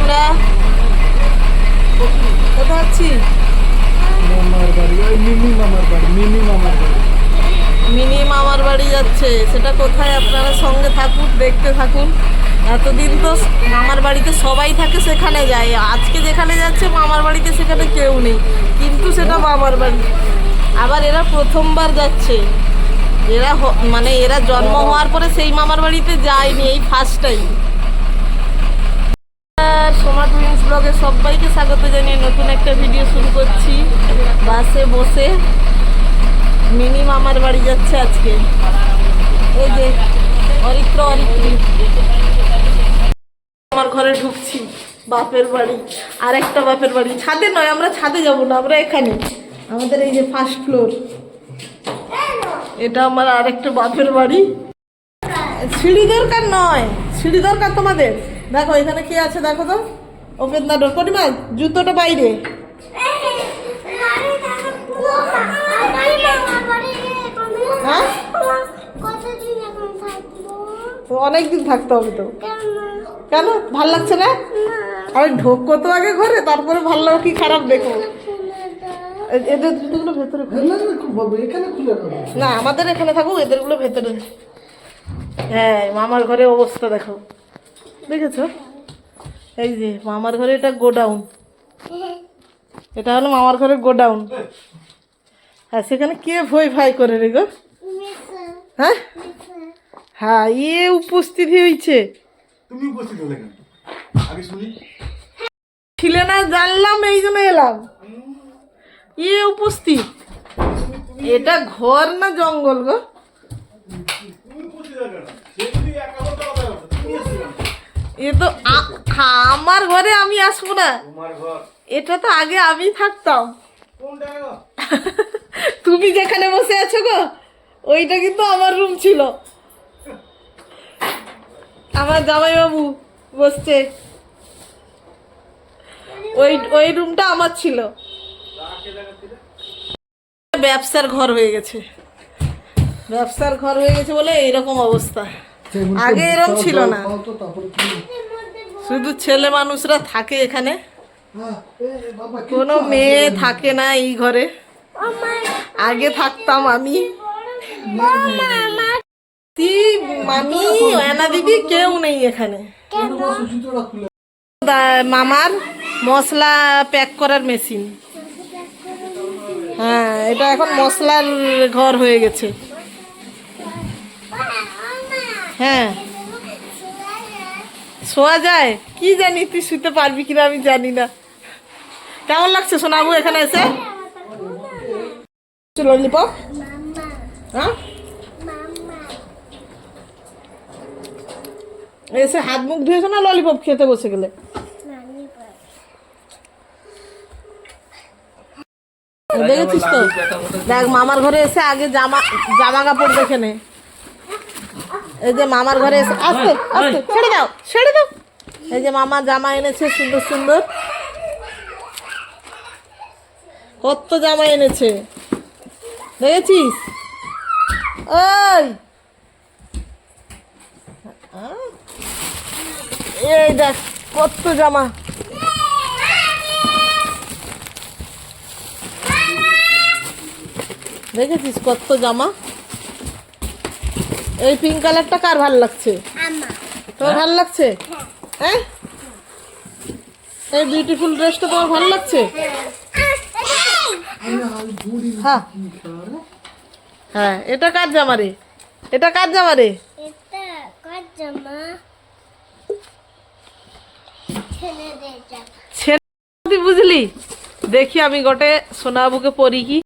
আমরা। কোথায় যাচ্ছি মামার বাড়ি মিনি মামার বাড়ি মিনি মামার বাড়ি। মিনি মামার বাড়ি যাচ্ছে। সেটা কোথায়? আপনারা সঙ্গে থাকুন দেখতে থাকুন। এতদিন তো মামার বাড়িতে সবাই থাকে সেখানে যায়। আজকে যেখানে যাচ্ছে মামার বাড়িতে সেখানে কেউ নেই। কিন্তু সেটা মামার বাড়ি। আবার এরা প্রথমবার যাচ্ছে। এরা মানে এরা জন্ম হওয়ার পরে সেই মামার বাড়িতে যায়নি এই ফার্স্ট টাইম ব্লগে সবাইকে স্বাগত জানিয়ে নতুন একটা ভিডিও শুরু করছি। বাসে বসে মিনি মামার বাড়ি যাচ্ছে আজকে। এই যে, অরিত্র, অরিত্রী। আমার ঘরে ঢুকছি, বাপের বাড়ি। আর একটা বাপের বাড়ি। ছাদে নয়, আমরা ছাদে যাব না, আমরা এখানে। আমাদের এই যে ফার্স্ট ফ্লোর এটা আমার আরেকটা বাপের বাড়ি। সিঁড়ি দরকার নয়, সিঁড়ি দরকার তোমাদের। দেখো, এখানে কি আছে? দেখো তো। ওপেন দা ডোর কটিমা জুতোটা বাইরে। হ্যাঁ? তো অনেকদিন থাকতে হবে তো। কেন? ভালো লাগছে না? আরে ঢোকো তো আগে ঘরে তারপরে ভালো লাগো কি খারাপ দেখো। এদের জুতোগুলো ভেতরে না, না। না আমাদের এখানে থাকুক এদেরগুলো ভেতরে। হ্যাঁ মামার ঘরে অবস্থা দেখো। দেখেছ? এই যে মামার ঘরে এটা গোডাউন। এটা হলো মামার ঘরের গোডাউন। আর সেখানে কে ভয় ভাই করে রে গো? হ্যাঁ? হ্যাঁ ইয়ে উপস্থিত হয়েছে। তুমি উপস্থিত হলে কেন? আগে শুনি। ছিলে না জানলাম এই জন্য এলাম। ইয়ে উপস্থিত। এটা ঘর না জঙ্গল গো? এ তো আমার ঘরে আমি আসব না। এটা তো আগে আমি থাকতাম। তুমি যেখানে বসে আছো গো, ওইটা কিন্তু আমার রুম ছিল। আমার জামাইবাবু বসছে। ওই ওই রুমটা আমার ছিল। ব্যবসার ঘর হয়ে গেছে। ব্যবসার ঘর হয়ে গেছে বলে এইরকম অবস্থা। আগে এরকম ছিল না। শুধু ছেলে মানুষরা থাকে এখানে। কোনো মেয়ে থাকে না এই ঘরে। আগে থাকতাম আমি। মামি এনা দিদি কেউ নেই এখানে। মামার মশলা প্যাক করার মেশিন। হ্যাঁ এটা এখন মশলার ঘর হয়ে গেছে। হ্যাঁ। শোয়া যায়? কি জানি, তুই শুতে পারবি কিনা আমি জানি না। কেমন লাগছে সোনাবু এখানে এসে? ললিপপ হ্যাঁ? এসে হাত মুখ ধুয়েছো না ললিপপ খেতে বসে গেলে? দেখেছিস তো? দেখ, মামার ঘরে এসে আগে জামা জামা কাপড় দেখে নে। এই যে মামার ঘরে এসে আস্তে আস্তে ছেড়ে দাও ছেড়ে দাও। এই যে মামা জামা এনেছে সুন্দর সুন্দর। কত জামা এনেছে। দেখেছিস? ওই। এই দেখ কত জামা। দেখেছিস কত জামা? এই পিঙ্ক কালারটা কার ভালো লাগছে? তোমার ভালো লাগছে? হ্যাঁ। এই বিউটিফুল ড্রেসটা তোমার ভালো লাগছে? হ্যাঁ। হ্যাঁ এটা কার জামা রে এটা কার জামা? রে বুঝলি? দেখি আমি গোটে সোনাবুকে পরি কি।